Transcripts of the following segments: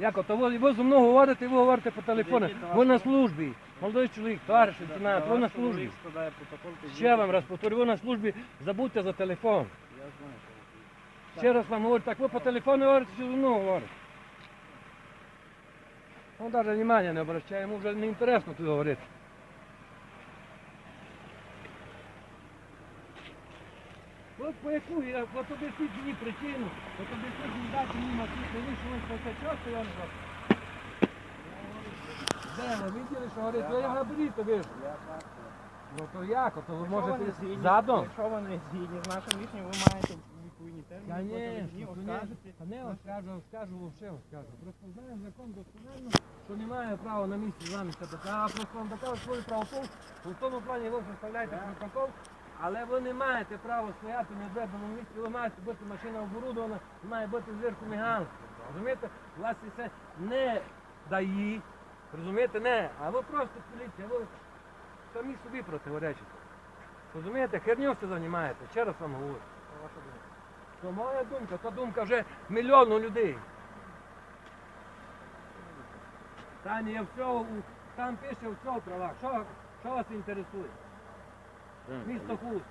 Як ото ви, ви зі мною говорите, ви говорите по телефону. Ви на службі. Молодий чоловік, товариш лейтенант, ви на службі. Ще вам раз повторю, ви на службі, забудьте за телефон. Я знаю, Ще раз вам говорю, так ви по телефону говорите, чи зо мною говорите. Він навіть внимання не обращає, йому вже не інтересно тут говорити. По яку, я от об'ясніть мені причину, от об'ясніть мені дати мені машину, ви що ви про це часто я не знаю. Де ви виділи, що говорить, ви габаріти ви ж. Я так. Ну то як, то ви можете не задом. Якщо ви не згідні з нашим рішенням, ви маєте відповідні терміни, потім мені оскаржите. Та не скажу, скажу, вовше скажу. Просто знаємо закон досконально, що немає права на місці з вами стати. А просто вам докажу свою правоту. У тому плані ви составляєте протокол, але ви не маєте права стояти на відведеному місці, ви маєте бути машина оборудована, має бути зверху міганство. Розумієте? Вас це не даї, розумієте, не, а ви просто поліція, ви самі собі противоречите. Розумієте, херню ви займаєте, ще раз вам говорю. То моя думка, то думка вже мільйону людей. Там є все, там пише все. Що, що вас інтересує? Місто Хуст.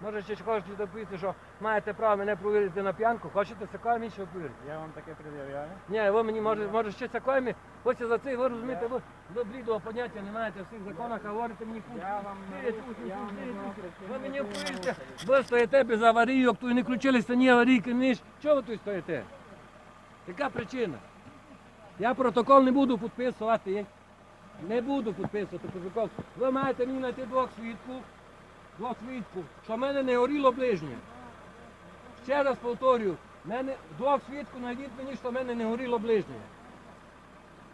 Може ще хочете дописати, що маєте право мене провірити на п'янку, хочете мені ще повірити? Я вам таке пред'являю. Ні, ви мені може, може ще такою, хочете за це, ви розумієте, ви, ви блідого поняття не маєте в всіх законах, а говорите мені кучу. Я вам не Ви мені яку ви ви стоїте без аварійок, тут не включилися ні аварійки, ні. ж. Чого ви тут стоїте? Яка причина? Я протокол не буду підписувати. Не буду підписувати Козаков. Ви маєте мені знайти двох свідків, двох свідків, що в мене не горіло ближнє. Ще раз повторюю, мене, двох свідків знайдіть мені, що в мене не горіло ближнє.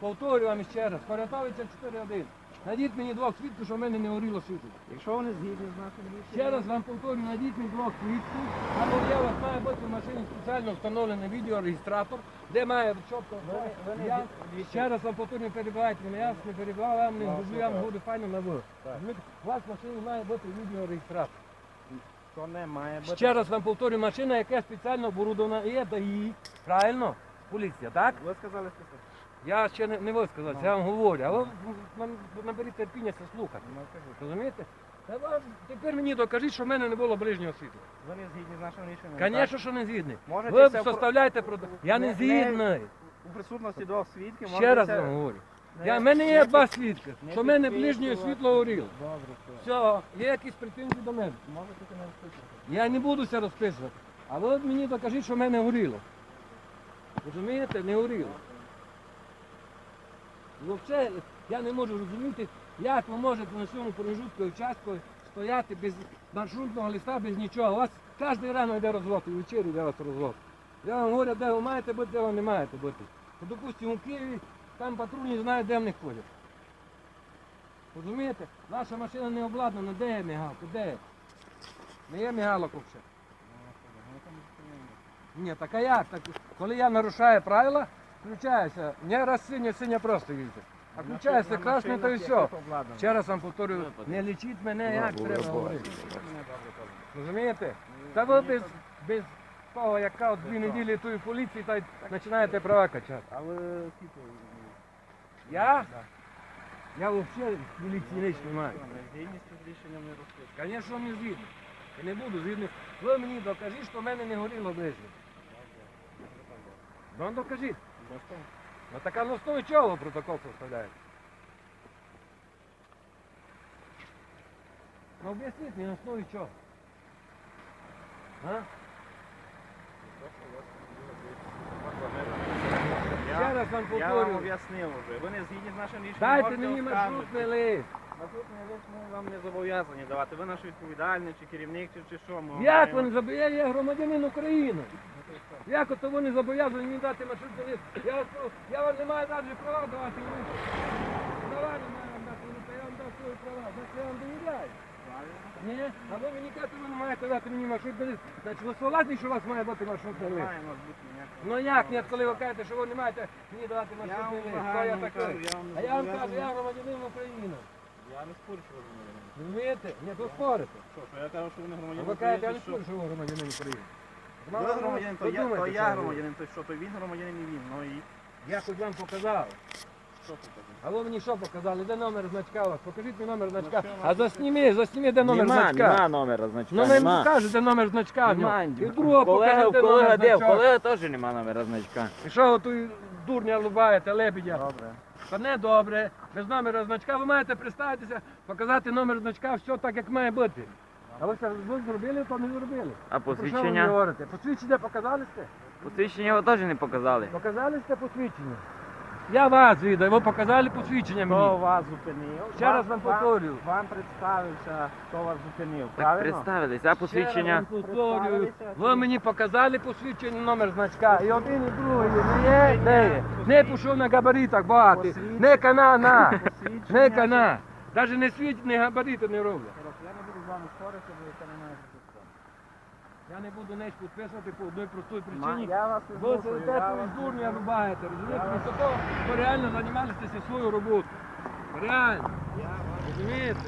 Повторюю вам ще раз, Корятовича 4.1. Знайдіть мені двох свідків, що в мене не горіло світло. Якщо ви не згідні з нашим рішенням, Ще раз вам повторюю, знайдіть мені двох свідків, або у вас має бути в машині спеціально встановлений відеореєстратор, де має чітко. Ви- Я ще раз вам повторюю, не перебивайте мене, я вас не перебивав, я вам не Ну, я вам буду файно на ви. У вас в машині має бути відеореєстратор. то не має бути. Ще раз вам повторюю, машина, яка спеціально оборудована, є да ДАІ, правильно? Поліція, так? Ви сказали, що це. Я ще не, не висказався, я вам говорю, а ви наберіть терпіння це слухати. Ну, кажіть. Розумієте? Та вам тепер мені докажіть, що в мене не було ближнього світла. Ви не згідні з нашим рішенням. Звісно, що не згідний. Можете Ви це составляєте проти. Я не Не- згідний. так? У присутності двох свідків Ще раз вам говорю. не- Я, в мене є два свідки, не що в мене підписувати. ближнє світло горіло. Добре, все. Все, є якісь претензії до мене. Можете не розписувати. Я не буду це розписувати. А ви от мені докажіть, що в мене горіло. Розумієте? Не горіло. Взагалі, я не можу розуміти, як ви можете на цьому промежутку участку стояти без маршрутного листа, без нічого. У вас кожен рано йде розвод, і ввечері йде вас розвод. Я вам говорю, де ви маєте бути, де ви не маєте бути. Допустимо, у Києві там патрульні знають, де вони ходять. Розумієте? Ваша машина не обладнана, де є мігалка, де є? Не є мігалок взагалі. Ні, так а як? Так, коли я нарушаю правила, включаюся. Не раз синя, синя просто їздить. А включається красний, то і все. Ще раз вам повторюю, не лічіть мене, як треба говорити. Розумієте? Та ви без, без того, яка от дві неділі тої поліції, та й починаєте права качати. А ви скільки? Я? Я взагалі міліції не маю. Згідні з рішенням не розписуєте. Звісно, не згідний. І не буду згідний. Ви мені докажіть, що в мене не горіло ближнє. Ну докажіть. Ну так а на основі чого протокол составляєте? Ну об'ясніть мені на основі чого. А? Ще раз вам Я вам повторюю. об'яснив вже. Ви не згідні з нашим рішенням. Дайте можете мені оскаржити. маршрутний лист. Маршрутний лист ми вам не зобов'язані давати. Ви наш відповідальний, чи керівник, чи, чи що. Ми Як ви не зобов'язані? Я громадянин України. Як ото ви не зобов'язані мені дати маршрутний лист? Я, вас про- я вам не маю навіть права давати лист. Права не маю вам дати лист, я вам дав свої права. Значить, я вам довіряю. Ні? А ви мені кажете, ви не маєте дати мені маршрутний лист. Значить, ви согласні, що у вас має бути маршрутний лист? Має у бути ніякого. Ну як ні, коли ви кажете, що ви не маєте мені давати маршрутний лист? Хто я такий? я А я вам кажу, я громадянин України. Я не спорю, що ви громадянин. Розумієте? Ні, то спорите. Що, що я кажу, що ви не А громадянин ви кажете, я не спорю, що ви громадянин України. Ви громадянин, то я, то подумайте, я що громадянин, то що, то він громадянин і він. Ну і Я хоч вам показав. що тут таке? А ви мені що показали? Де номер значка у вас? Покажіть мені номер значка. А засніми, засніми, де номер нема, значка. нема номера значка. Ну не нема. покажете номер значка в нього. Нема. І другого колега, покажете колега, номер де? В значка. колега теж нема номера значка. І що ви тут дурня лубаєте, лебедя? Добре. Та не добре. Без номера значка ви маєте представитися, показати номер значка, все так, як має бути. А ви це ви зробили, то не зробили. А Про що ви мені посвідчення? говорите? Посвідчення показали сте? Посвідчення його теж не показали. Показали сте посвідчення? Я вас відаю, ви показали посвідчення Хто мені. вас зупинив? Ще раз вам повторюю. Вам представився, хто вас зупинив, Так правильно? представились, а посвідчення? Ще раз повторюю. Ви мені показали посвідчення номер значка. І один, і другий. Не є, де є. Не пішов на габаритах багато. Не кана, на. Не кана. Навіть не світить, не габарити не роблять. Вами спорити, бо це не має бути. Я не буду неч підписувати по одній простій причині. Я вас не Ви вас з не дурня рубаєте, розумієте? Вместо того, ви реально займалися свою роботу. Реально. Розумієте?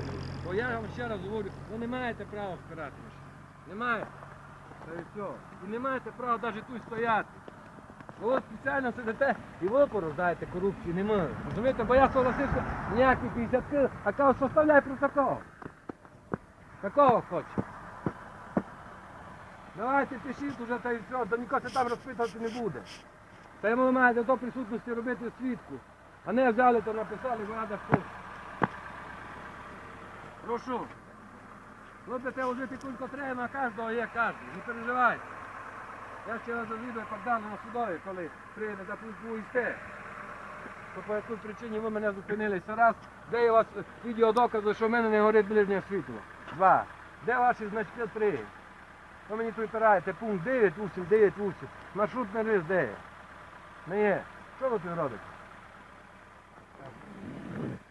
Бо я вам ще раз говорю, ви не маєте права впирати. Не маєте. Та і все. І не маєте права навіть тут стояти. Ви от спеціально сидите і ви порождаєте корупцію, не ми. Розумієте, бо я согласився ніякі 50 кил, а кажу, составляй протокол. Такого хочу. Давайте пишіть уже та і все, до нікого там розпитувати не буде. Та йому маєте до присутності робити свідку. А не взяли то написали, влада що. Прошу. Будете возити кулько треба на кожного є кожен. Не переживайте. Я ще раз завідую Богдану на судові, коли прийдете поїсте. То по якій причині ви мене зупинилися раз. Де у вас відеодокази, що в мене не горить ближнє світло? Два. Де ваші значки три? Ви мені припираєте пункт 9, 8, 9, 8. Маршрутний лист де є? Не є. Що ви тут робите?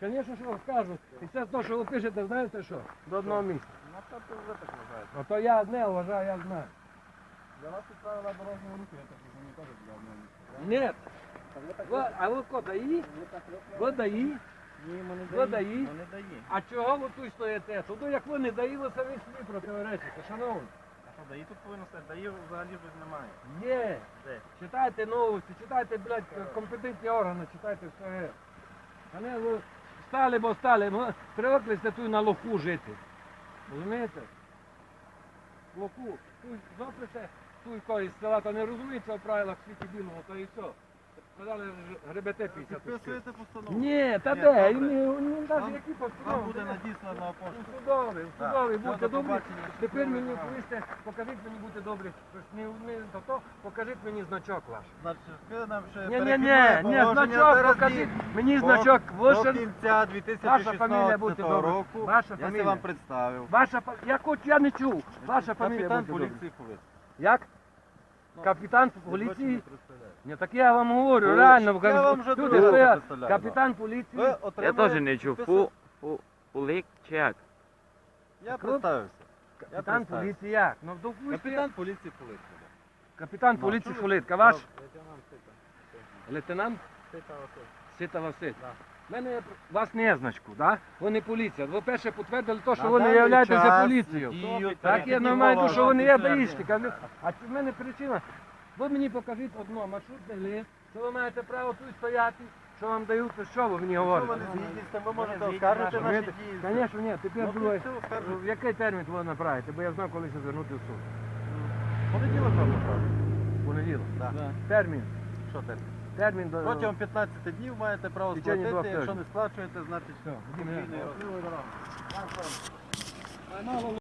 Звісно, що вам скажу. І це те, що ви пишете, знаєте що? До одного місця. Ну, то ти вже так вважаєте. А то я не вважаю, я знаю. Для вас тут правила дорожнього руху, я так розумію, теж для одного місця. Ні. А ви ко, даї? Ви Ви даї? Ні, ми не Ви даї. даї? Ми не даї. А чого ви тут стоїте? Туди як ви не даї, ви собі противоречите, шановні. А що, даї тут повинно стати? Даї взагалі ж немає. Є. Де? Читайте новості, читайте, блядь, компетентні органи, читайте все. А не ви стали, бо стали. Ми привикли тут на лоху жити. Розумієте? Лоху. Тут зоприте, тут когось з села, то не розуміється в правилах світі білого, то і все. Сказали, гребете 50 Підписуєте постанову? Ні, та Ні, де? добре. І ми, ну, навіть Вам- які Вам постанови. буде де? надіслана Ну, пошта. Судовий, Так. будьте до добрі. побачення. Тепер мені Щасливо. покажіть мені, будьте добрі. Не, не, то, то, покажіть мені значок ваш. Значить, ви нам ще Ні, ні, ні, ні, положення значок зараз покажіть. Мені До- значок. До Ваша, кінця Ваша 2016 фамілія, будьте добрі. року Ваша я це вам представив. ваша, фа- я хоч я не чув. Ваша фамілія, Капітан будьте добрі. поліції Полиць. Як? Ну, Капітан поліції? Ні, так я вам говорю, Ну, реально. я кажу, вам вже люди представляю, Капітан поліції. Ви Я отримали- теж не чув. Фу, фу, Пулик чи як? Я представився. Я Капітан представився. поліції як? Ну, вдруг Капітан поліції Полиць. Капітан Ну, поліції Фулитка, ваш? Лейтенант Сита. Лейтенант Сита Василь. Сита Василь. Да. У мене вас не значку, да? Ви не поліція. Ви перше підтвердили те, що На ви не даний являєтеся час поліцією. діють Так, я не маю, що ви не є. Кажу, А в мене причина. Ви мені покажіть одно, маршрутний лист, що ви маєте право тут стояти, що вам дають, то що ви мені Якщо говорите? ви не згідні з ви можете оскаржити наші дії. Звісно, ні, тепер Ну, друге. все, оскаржуйте. В який термін ви направите, бо я знав, коли ще звернути в суд. Понеділок вам направлю. Понеділок. Да. Термін. Що термін? Термін до... Протягом 15 днів маєте право сплатити. Якщо не сплачуєте, значить Все.